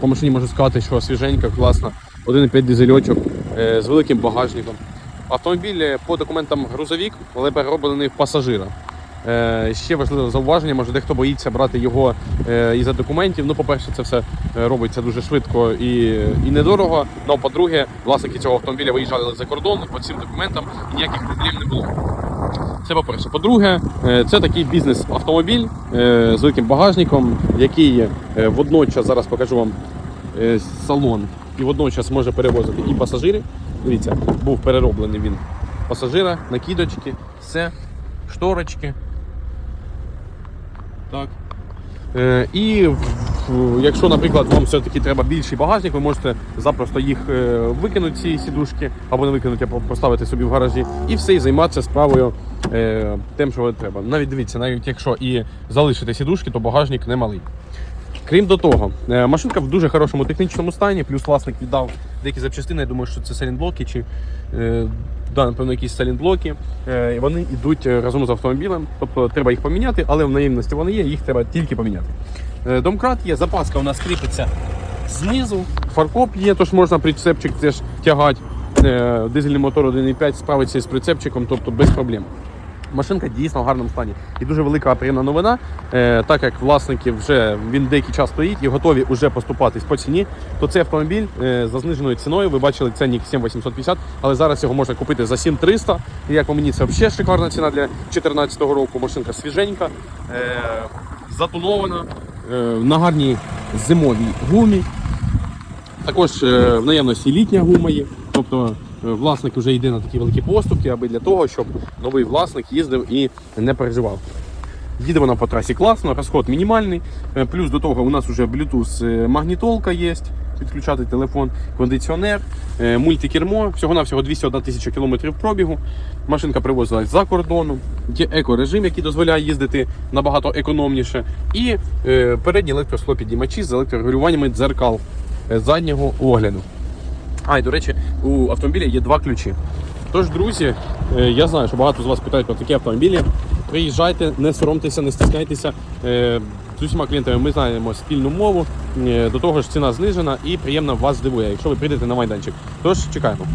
По машині можу сказати, що свіженька, класна, 1,5 дизельочок е, з великим багажником. Автомобіль е, по документам грузовік, але перероблений в пасажира. Е, Ще важливе зауваження, може дехто боїться брати його е, із-за документів. Ну, по-перше, це все е, робиться дуже швидко і, і недорого. Ну, по-друге, власники цього автомобіля виїжджали за кордон по цим документам і ніяких проблем не було. Це по-перше. По-друге, це такий бізнес-автомобіль з великим багажником, який водночас зараз покажу вам салон і водночас може перевозити і пасажирів. Дивіться, був перероблений він пасажира, накидочки, все, шторочки. Так. Е, і якщо, наприклад, вам все-таки треба більший багажник, ви можете запросто їх е, викинути ці сідушки або не викинути, а поставити собі в гаражі, і все, і займатися справою е, тим, що треба. Навіть дивіться, навіть якщо і залишити сідушки, то багажник не малий. Крім до того, е, машинка в дуже хорошому технічному стані, плюс власник віддав деякі запчастини. Я думаю, що це селінблоки чи е, да, напевно, якісь селінблоки. Е, і вони йдуть разом з автомобілем. Тобто треба їх поміняти, але в наявності вони є, їх треба тільки поміняти. Домкрат є, запаска у нас кріпиться знизу, фаркоп є, тож можна прицепчик теж тягати. Дизельний мотор 1.5 справиться з прицепчиком, тобто без проблем. Машинка дійсно в гарному стані. І дуже велика приємна новина, е, так як власники вже він деякий час стоїть і готові вже поступатись по ціні, то цей автомобіль е, за зниженою ціною. Ви бачили ценник 7850, але зараз його можна купити за 7300. І як по мені, це взагалі шикарна ціна для 2014 року. Машинка свіженька, е, затонована, е, на гарній зимовій гумі. Також е, в наявності літня гума є. Тобто власник вже йде на такі великі поступки, аби для того, щоб новий власник їздив і не переживав. Їде вона по трасі класно, розход мінімальний. Е, Плюс до того у нас вже Bluetooth е, магнітолка є. Підключати телефон, кондиціонер, е, мультикермо, всього-навсього 201 тисяча кілометрів пробігу. Машинка привозилась за кордону. Є екорежим, який дозволяє їздити набагато економніше. І е, передні електросклопідіймачі з електрорегулюваннями дзеркал е, заднього огляду. А, і до речі, у автомобіля є два ключі. Тож, друзі, е, я знаю, що багато з вас питають про такі автомобілі. Приїжджайте, не соромтеся, не стискайтеся. Е, З усіма клієнтами ми знаємо спільну мову. Е, До того ж, ціна знижена і приємно вас здивує, якщо ви прийдете на майданчик. Тож чекаємо.